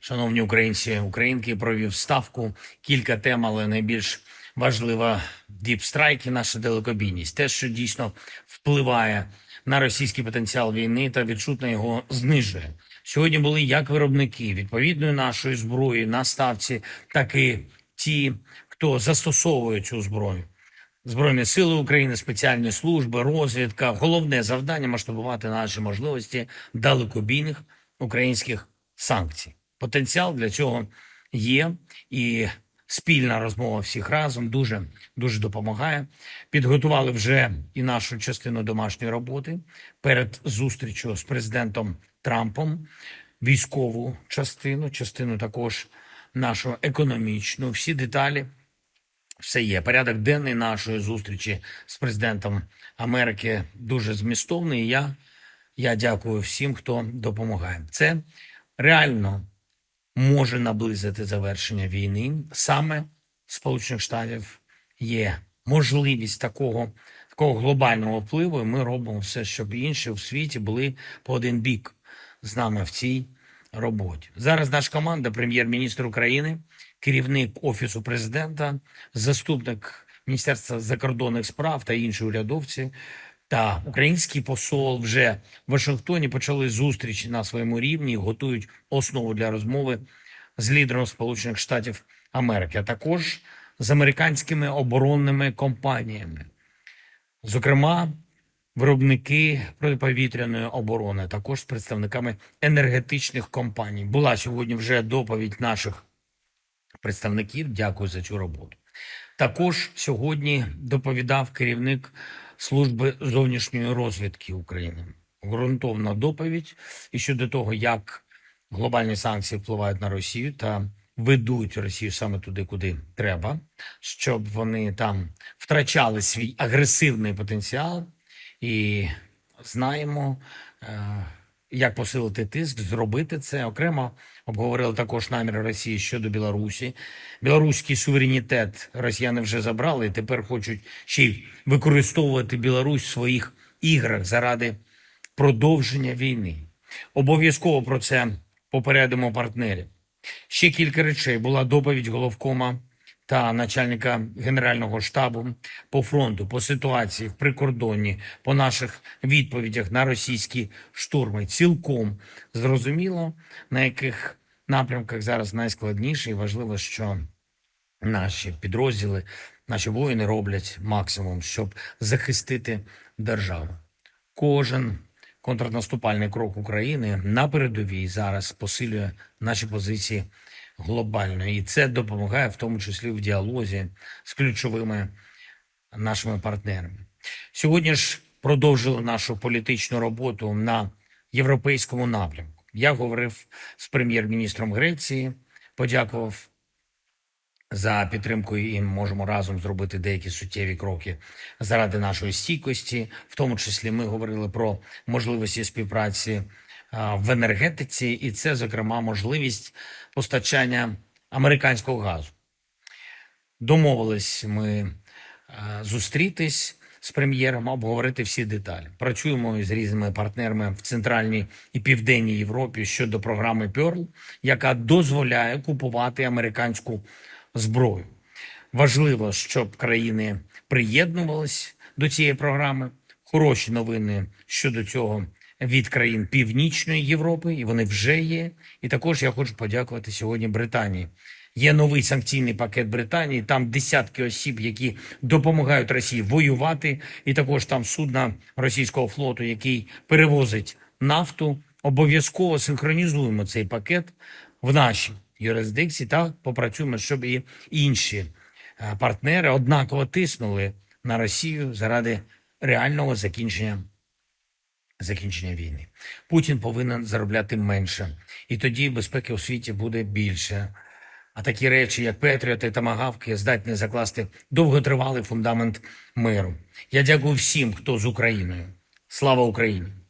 Шановні українці, українки, провів ставку. Кілька тем, але найбільш важлива діпстрайк і наша далекобійність. Те, що дійсно впливає на російський потенціал війни та відчутно його знижує. Сьогодні були як виробники відповідної нашої зброї на ставці, так і ті, хто застосовує цю зброю. Збройні сили України, спеціальні служби, розвідка. Головне завдання масштабувати наші можливості далекобійних українських санкцій. Потенціал для цього є, і спільна розмова всіх разом дуже дуже допомагає. Підготували вже і нашу частину домашньої роботи перед зустрічю з президентом Трампом, військову частину, частину також нашу економічну. Всі деталі все є. Порядок денний нашої зустрічі з президентом Америки дуже змістовний. Я, я дякую всім, хто допомагає. Це реально може наблизити завершення війни. Саме Сполучених Штатів є можливість такого, такого глобального впливу. І ми робимо все, щоб інші в світі були по один бік з нами в цій роботі. Зараз наша команда, прем'єр-міністр України, керівник офісу президента, заступник Міністерства закордонних справ та інші урядовці. Та український посол вже в Вашингтоні почали зустрічі на своєму рівні, готують основу для розмови з лідером Сполучених Штатів Америки, а також з американськими оборонними компаніями, зокрема, виробники протиповітряної оборони, також з представниками енергетичних компаній. Була сьогодні вже доповідь наших представників. Дякую за цю роботу. Також сьогодні доповідав керівник служби зовнішньої розвідки України. Грунтовна доповідь і щодо того, як глобальні санкції впливають на Росію та ведуть Росію саме туди, куди треба, щоб вони там втрачали свій агресивний потенціал. І знаємо, е, як посилити тиск, зробити це окремо. Обговорили також наміри Росії щодо Білорусі. Білоруський суверенітет росіяни вже забрали і тепер хочуть ще й використовувати Білорусь в своїх іграх заради продовження війни. Обов'язково про це попередимо партнерів. Ще кілька речей була доповідь головкома та начальника генерального штабу по фронту, по ситуації в прикордонні, по наших відповідях на російські штурми. Цілком зрозуміло, на яких напрямках зараз найскладніше, і важливо, що наші підрозділи, наші воїни роблять максимум, щоб захистити державу. Кожен контрнаступальний крок України на передовій зараз посилює наші позиції глобально, і це допомагає в тому числі в діалозі з ключовими нашими партнерами. Сьогодні ж продовжили нашу політичну роботу на європейському напрямку. Я говорив з прем'єр-міністром Греції, подякував за підтримку і можемо разом зробити деякі суттєві кроки заради нашої стійкості. В тому числі ми говорили про можливості співпраці в енергетиці, і це, зокрема, можливість постачання американського газу. Домовились ми зустрітись з прем'єром, обговорити всі деталі. Працюємо із різними партнерами в центральній і південній Європі щодо програми Pearl, яка дозволяє купувати американську зброю. Важливо, щоб країни приєднувались до цієї програми. Хороші новини щодо цього від країн Північної Європи, і вони вже є. І також я хочу подякувати сьогодні Британії. Є новий санкційний пакет Британії. Там десятки осіб, які допомагають Росії воювати, і також там судна російського флоту, який перевозить нафту. Обов'язково синхронізуємо цей пакет в нашій юрисдикції та попрацюємо, щоб і інші е, партнери однаково тиснули на Росію заради реального закінчення закінчення війни. Путін повинен заробляти менше, і тоді безпеки у світі буде більше. А такі речі, як Петріоти та Магавки, здатні закласти довготривалий фундамент миру. Я дякую всім, хто з Україною. Слава Україні!